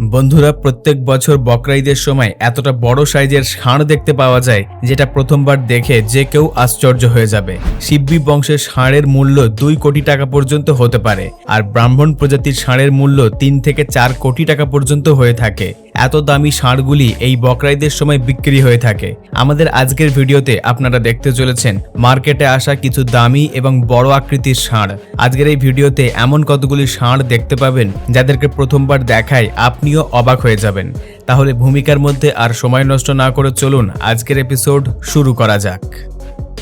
বন্ধুরা, প্রত্যেক বছর বকরাইদের সময় এতটা বড় সাইজের ষাঁড় দেখতে পাওয়া যায়, যেটা প্রথমবার দেখে যে কেউ আশ্চর্য হয়ে যাবে। শিব্বি বংশের ষাঁড়ের মূল্য দুই কোটি টাকা পর্যন্ত হতে পারে, আর ব্রাহ্মণ প্রজাতির ষাঁড়ের মূল্য তিন থেকে চার কোটি টাকা পর্যন্ত হয়ে থাকে। এত দামি ষাঁড়গুলি এই বকরাইদের সময় বিক্রি হয়ে থাকে। আমাদের আজকের ভিডিওতে আপনারা দেখতে চলেছেন মার্কেটে আসা কিছু দামি এবং বড় আকৃতির ষাঁড়। আজকের এই ভিডিওতে এমন কতগুলি ষাঁড় দেখতে পাবেন যাদেরকে প্রথমবার দেখায় আপনিও অবাক হয়ে যাবেন। তাহলে ভূমিকার মধ্যে আর সময় নষ্ট না করে চলুন আজকের এপিসোড শুরু করা যাক।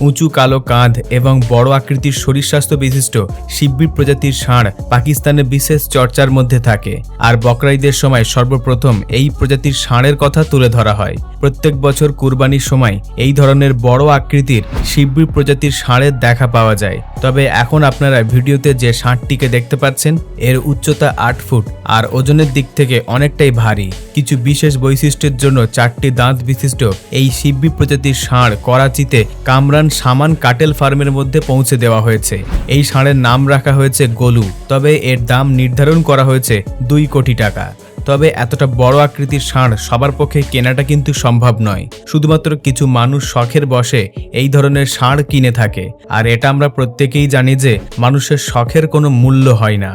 উঁচু কালো কাঁধ এবং বড় আকৃতির শরীর স্বাস্থ্য বিশিষ্ট শিব্বির প্রজাতির ষাঁড় পাকিস্তানে বিশেষ চর্চার মধ্যে থাকে। আর বকরাইদের সময় সর্বপ্রথম এই প্রজাতির ষাঁড়ের কথা তুলে ধরা হয়। প্রত্যেক বছর কুরবানির সময় এই ধরনের বড় আকৃতির শিব্বির প্রজাতির ষাঁড়ের দেখা পাওয়া যায়। তবে এখন আপনারা ভিডিওতে যে ষাঁড়টিকে দেখতে পাচ্ছেন, এর উচ্চতা আট ফুট আর ওজনের দিক থেকে অনেকটাই ভারী। কিছু বিশেষ বৈশিষ্ট্যের জন্য চারটি দাঁত বিশিষ্ট এই শিব্বি প্রজাতির ষাঁড় করাচিতে কামরান সামান কাটেল ফার্মের মধ্যে পৌঁছে দেওয়া হয়েছে। এই ষাঁড়ের নাম রাখা হয়েছে গোলু, তবে এর দাম নির্ধারণ করা হয়েছে দুই কোটি টাকা। তবে এতটা বড় আকৃতির ষাঁড় সবার পক্ষে কেনাটা কিন্তু সম্ভব নয়। শুধুমাত্র কিছু মানুষ শখের বসে এই ধরনের ষাঁড় কিনে থাকে। আর এটা আমরা প্রত্যেকেই জানি যে মানুষের শখের কোনো মূল্য হয় না।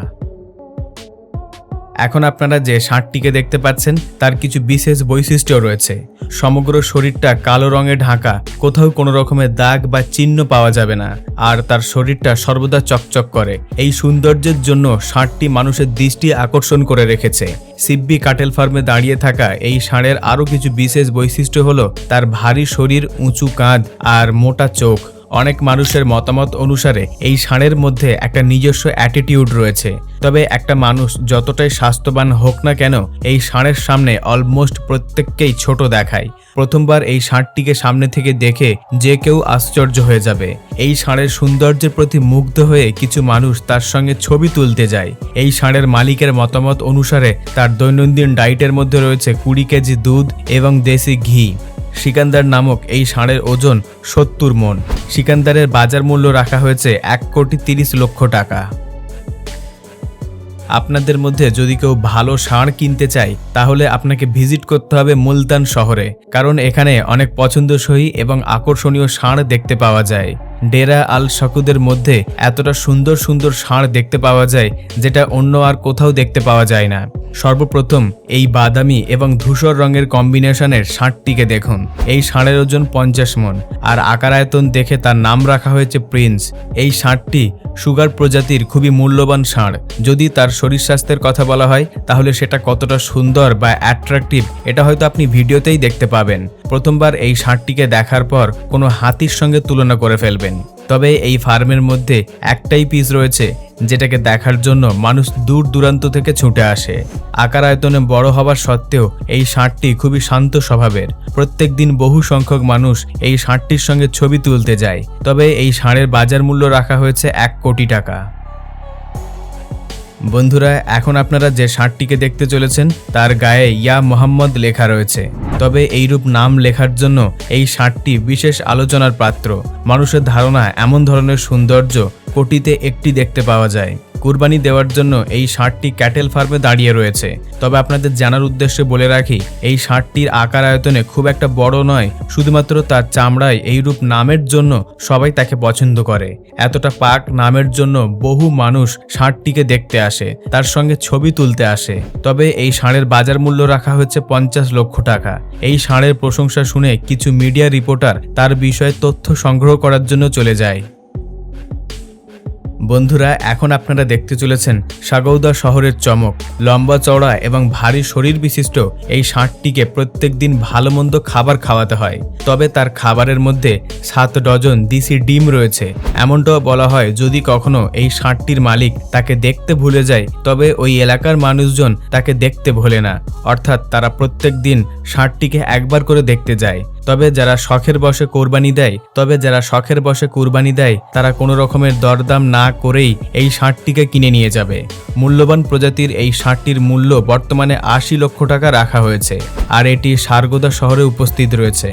এখন আপনারা যে ষাঁড়টিকে দেখতে পাচ্ছেন, তার কিছু বিশেষ বৈশিষ্ট্য রয়েছে। সমগ্র শরীরটা কালো রঙে ঢাকা, কোথাও কোনো রকমের দাগ বা চিহ্ন পাওয়া যাবে না, আর তার শরীরটা সর্বদা চকচক করে। এই সৌন্দর্যের জন্য ষাঁড়টি মানুষের দৃষ্টি আকর্ষণ করে রেখেছে। সিব্বি কাটেল ফার্মে দাঁড়িয়ে থাকা এই ষাঁড়ের আরও কিছু বিশেষ বৈশিষ্ট্য হলো, তার ভারী শরীর, উঁচু কাঁধ আর মোটা চোখ। অনেক মানুষের মতামত অনুসারে এই ষাঁড়ের মধ্যে একটা নিজস্ব অ্যাটিটিউড রয়েছে। তবে একটা মানুষ যতটাই স্বাস্থ্যবান হোক না কেন, এই ষাঁড়ের সামনে অলমোস্ট প্রত্যেককেই ছোট দেখায়। প্রথমবার এই ষাঁড়টিকে সামনে থেকে দেখে যে কেউ আশ্চর্য হয়ে যাবে। এই ষাঁড়ের সৌন্দর্যের প্রতি মুগ্ধ হয়ে কিছু মানুষ তার সঙ্গে ছবি তুলতে যায়। এই ষাঁড়ের মালিকের মতামত অনুসারে তার দৈনন্দিন ডায়েটের মধ্যে রয়েছে কুড়ি কেজি দুধ এবং দেশি ঘি। সিকান্দার নামক এই ষাঁড়ের ওজন সত্তর মন। সিকান্দারের বাজার মূল্য রাখা হয়েছে এক কোটি তিরিশ লক্ষ টাকা। আপনাদের মধ্যে যদি কেউ ভালো ষাঁড় কিনতে চায়, তাহলে আপনাকে ভিজিট করতে হবে মুলতান শহরে, কারণ এখানে অনেক পছন্দসই এবং আকর্ষণীয় ষাঁড় দেখতে পাওয়া যায়। ডেরা আল শকুদের মধ্যে এতটা সুন্দর সুন্দর ষাঁড় দেখতে পাওয়া যায়, যেটা অন্য আর কোথাও দেখতে পাওয়া যায় না। সর্বপ্রথম এই বাদামি এবং ধূসর রঙের কম্বিনেশনের ষাঁড়টিকে দেখুন। এই ষাঁড়ের ওজন পঞ্চাশ মন, আর আকার আয়তন দেখে তার নাম রাখা হয়েছে প্রিন্স। এই ষাঁড়টি সুগার প্রজাতির খুবই মূল্যবান ষাঁড়। যদি তার শরীর স্বাস্থ্যের কথা বলা হয়, তাহলে সেটা কতটা সুন্দর বা অ্যাট্রাকটিভ, এটা হয়তো আপনি ভিডিওতেই দেখতে পাবেন। প্রথমবার এই ষাঁড়টিকে দেখার পর কোনো হাতির সঙ্গে তুলনা করে ফেলবেন তবে এই ফার্মের মধ্যে একটাই পিস রয়েছে, যেটাকে দেখার জন্য মানুষ দূর দূরান্ত থেকে ছুটে আসে। আকার আয়তনে বড় হবার সত্ত্বেও এই ষাঁড়টি খুবই শান্ত স্বভাবের। প্রত্যেক দিন বহু সংখ্যক মানুষ এই ষাঁড়টির সঙ্গে ছবি তুলতে যায়। তবে এই ষাঁড়ের বাজার মূল্য রাখা হয়েছে এক কোটি টাকা। বন্ধুরা, এখন আপনারা যে শার্টটিকে দেখতে চলেছেন, তার গায়ে ইয়া মোহাম্মদ লেখা রয়েছে। তবে এইরূপ নাম লেখার জন্য এই শার্টটি বিশেষ আলোচনার পাত্র। মানুষের ধারণা এমন ধরনের সৌন্দর্য কোটিতে একটি দেখতে পাওয়া যায়। কুরবানি দেওয়ার জন্য এই ষাঁড়টি ক্যাটেল ফার্মে দাঁড়িয়ে রয়েছে। তবে আপনাদের জানার উদ্দেশ্যে বলে রাখি, এই ষাঁড়টির আকার আয়তনে খুব একটা বড় নয়, শুধুমাত্র তার চামড়ায় এইরূপ নামের জন্য সবাই তাকে পছন্দ করে। এতটা পাক নামের জন্য বহু মানুষ ষাঁড়টিকে দেখতে আসে, তার সঙ্গে ছবি তুলতে আসে। তবে এই ষাঁড়ের বাজার মূল্য রাখা হচ্ছে পঞ্চাশ লক্ষ টাকা। এই ষাঁড়ের প্রশংসা শুনে কিছু মিডিয়া রিপোর্টার তার বিষয়ে তথ্য সংগ্রহ করার জন্য চলে যায়। বন্ধুরা, এখন আপনারা দেখতে চলেছেন সাগৌদা শহরের চমক। লম্বা চওড়া এবং ভারী শরীর বিশিষ্ট এই ষাঁড়টিকে প্রত্যেক দিন ভালো মন্দ খাবার খাওয়াতে হয়। তবে তার খাবারের মধ্যে সাত ডজন দিসি ডিম রয়েছে। এমনটাও বলা হয়, যদি কখনো এই ষাঁড়টির মালিক তাকে দেখতে ভুলে যায়, তবে ওই এলাকার মানুষজন তাকে দেখতে ভোলে না। অর্থাৎ তারা প্রত্যেক দিন ষাঁড়টিকে একবার করে দেখতে যায়। তবে যারা শখের বসে কোরবানি দেয়, তবে যারা শখের বসে কোরবানি দেয়, তারা কোনো রকমের দরদাম না করেই এই ষাঁড়টিকে কিনে নিয়ে যাবে। মূল্যবান প্রজাতির এই ষাঁড়টির মূল্য বর্তমানে আশি লক্ষ টাকা রাখা হয়েছে, আর এটি সারগোদা শহরে উপস্থিত রয়েছে।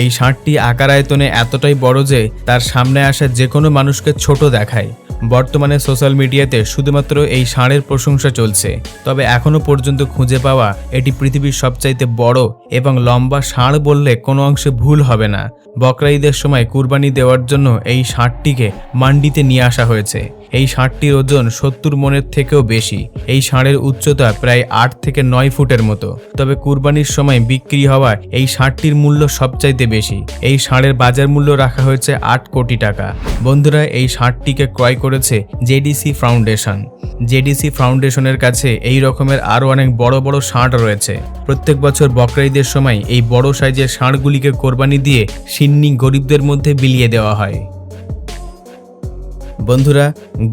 এই ষাঁড়টি আকার আয়তনে এতটাই বড় যে, তার সামনে আসা যে কোনো মানুষকে ছোট দেখায়। বর্তমানে সোশ্যাল মিডিয়াতে শুধুমাত্র এই ষাঁড়ের প্রশংসা চলছে। তবে এখনও পর্যন্ত খুঁজে পাওয়া এটি পৃথিবীর সবচাইতে বড় এবং লম্বা ষাঁড় বললে কোনো অংশে ভুল হবে না। বকরা ঈদের সময় কুরবানি দেওয়ার জন্য এই ষাঁড়টিকে মান্ডিতে নিয়ে আসা হয়েছে। এই ষাঁড়টির ওজন সত্তর মনের থেকেও বেশি। এই ষাঁড়ের উচ্চতা প্রায় আট থেকে নয় ফুটের মতো। তবে কুরবানির সময় বিক্রি হওয়া এই ষাঁড়টির মূল্য সবচাইতে বেশি। এই ষাঁড়ের বাজার মূল্য রাখা হয়েছে আট কোটি টাকা। বন্ধুরা, এই ষাঁড়টিকে ক্রয় করেছে জেডিসি ফাউন্ডেশন। জেডিসি ফাউন্ডেশনের কাছে এই রকমের আরও অনেক বড় বড় ষাঁড় রয়েছে। প্রত্যেক বছর বকরাইদের সময় এই বড় সাইজের ষাঁড়গুলিকে কোরবানি দিয়ে সিন্নি গরিবদের মধ্যে বিলিয়ে দেওয়া হয়। বন্ধুরা,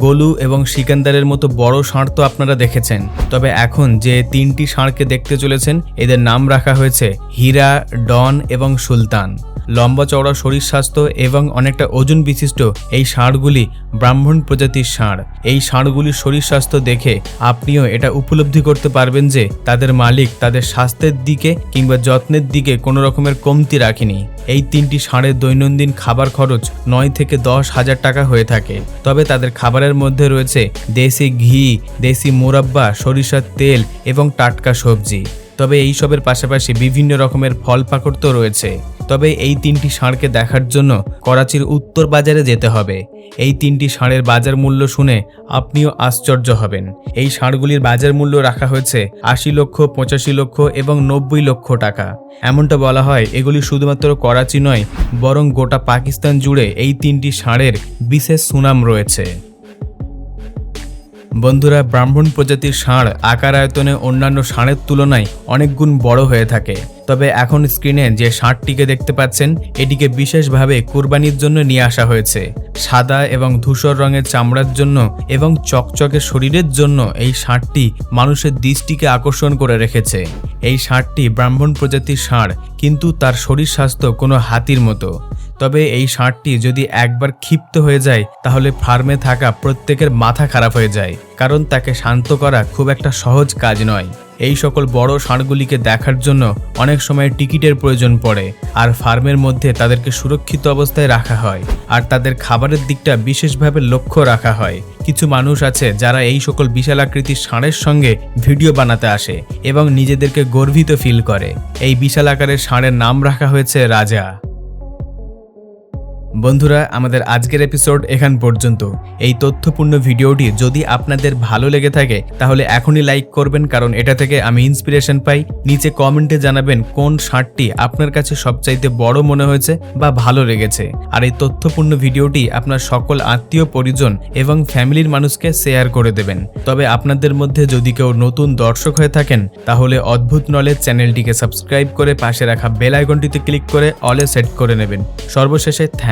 গোলু এবং সিকান্দারের মতো বড় ষাঁড় তো আপনারা দেখেছেন। তবে এখন যে তিনটি ষাঁড়কে দেখতে চলেছেন, এদের নাম রাখা হয়েছে হীরা, ডন এবং সুলতান। লম্বা চওড়া শরীর স্বাস্থ্য এবং অনেকটা ওজন বিশিষ্ট এই ষাঁড়গুলি ব্রাহ্মণ প্রজাতির ষাঁড়। এই ষাঁড়গুলির শরীর স্বাস্থ্য দেখে আপনিও এটা উপলব্ধি করতে পারবেন যে তাদের মালিক তাদের স্বাস্থ্যের দিকে কিংবা যত্নের দিকে কোনো রকমের কমতি রাখেনি। এই তিনটি ষাঁড়ের দৈনন্দিন খাবার খরচ নয় থেকে দশ হাজার টাকা হয়ে থাকে। তবে তাদের খাবারের মধ্যে রয়েছে দেশি ঘি, দেশি মোরাব্বা, সরিষার তেল এবং টাটকা সবজি। তবে এইসবের পাশাপাশি বিভিন্ন রকমের ফল পাকড় তো রয়েছে। তবে এই তিনটি ষাঁড়কে দেখার জন্য করাচির উত্তর বাজারে যেতে হবে। এই তিনটি ষাঁড়ের বাজার মূল্য শুনে আপনিও আশ্চর্য হবেন। এই ষাঁড়গুলির বাজার মূল্য রাখা হয়েছে আশি লক্ষ, পঁচাশি লক্ষ এবং নব্বই লক্ষ টাকা। এমনটা বলা হয়, এগুলি শুধুমাত্র করাচি নয়, বরং গোটা পাকিস্তান জুড়ে এই তিনটি ষাঁড়ের বিশেষ সুনাম রয়েছে। বন্ধুরা, ব্রাহ্মণ প্রজাতির ষাঁড় আকার আয়তনে অন্যান্য ষাঁড়ের তুলনায় অনেক গুণ বড় হয়ে থাকে। তবে এখন স্ক্রিনে যে ষাঁড়টিকে দেখতে পাচ্ছেন, এটিকে বিশেষভাবে কুরবানির জন্য নিয়ে আসা হয়েছে। সাদা এবং ধূসর রঙের চামড়ার জন্য এবং চকচকে শরীরের জন্য এই ষাঁড়টি মানুষের দৃষ্টিকে আকর্ষণ করে রেখেছে। এই ষাঁড়টি ব্রাহ্মণ প্রজাতির ষাঁড়, কিন্তু তার শরীর স্বাস্থ্য কোনো হাতির মতো। তবে এই ষাঁড়টি যদি একবার ক্ষিপ্ত হয়ে যায়, তাহলে ফার্মে থাকা প্রত্যেকের মাথা খারাপ হয়ে যায়, কারণ তাকে শান্ত করা খুব একটা সহজ কাজ নয়। এই সকল বড় ষাঁড়গুলিকে দেখার জন্য অনেক সময় টিকিটের প্রয়োজন পড়ে, আর ফার্মের মধ্যে তাদেরকে সুরক্ষিত অবস্থায় রাখা হয়, আর তাদের খাবারের দিকটা বিশেষভাবে লক্ষ্য রাখা হয়। কিছু মানুষ আছে যারা এই সকল বিশাল আকৃতির ষাঁড়ের সঙ্গে ভিডিও বানাতে আসে এবং নিজেদেরকে গর্বিত ফিল করে। এই বিশাল আকারের ষাঁড়ের নাম রাখা হয়েছে রাজা। বন্ধুরা, আমাদের আজকের এপিসোড এখান পর্যন্ত। এই তথ্যপূর্ণ ভিডিওটি যদি আপনাদের ভালো লেগে থাকে, তাহলে এখনই লাইক করবেন, কারণ এটা থেকে আমি ইন্সপিরেশন পাই। নিচে কমেন্টে জানাবেন কোন শার্টটি আপনার কাছে সবচাইতে বড় মনে হয়েছে বা ভালো লেগেছে। আর এই তথ্যপূর্ণ ভিডিওটি আপনার সকল আত্মীয় পরিজন এবং ফ্যামিলির মানুষকে শেয়ার করে দেবেন। তবে আপনাদের মধ্যে যদি কেউ নতুন দর্শক হয়ে থাকেন, তাহলে অদ্ভুত নলেজ চ্যানেলটিকে সাবস্ক্রাইব করে পাশে রাখা বেল আইকনটিতে ক্লিক করে অলে সেট করে নেবেন। সর্বশেষে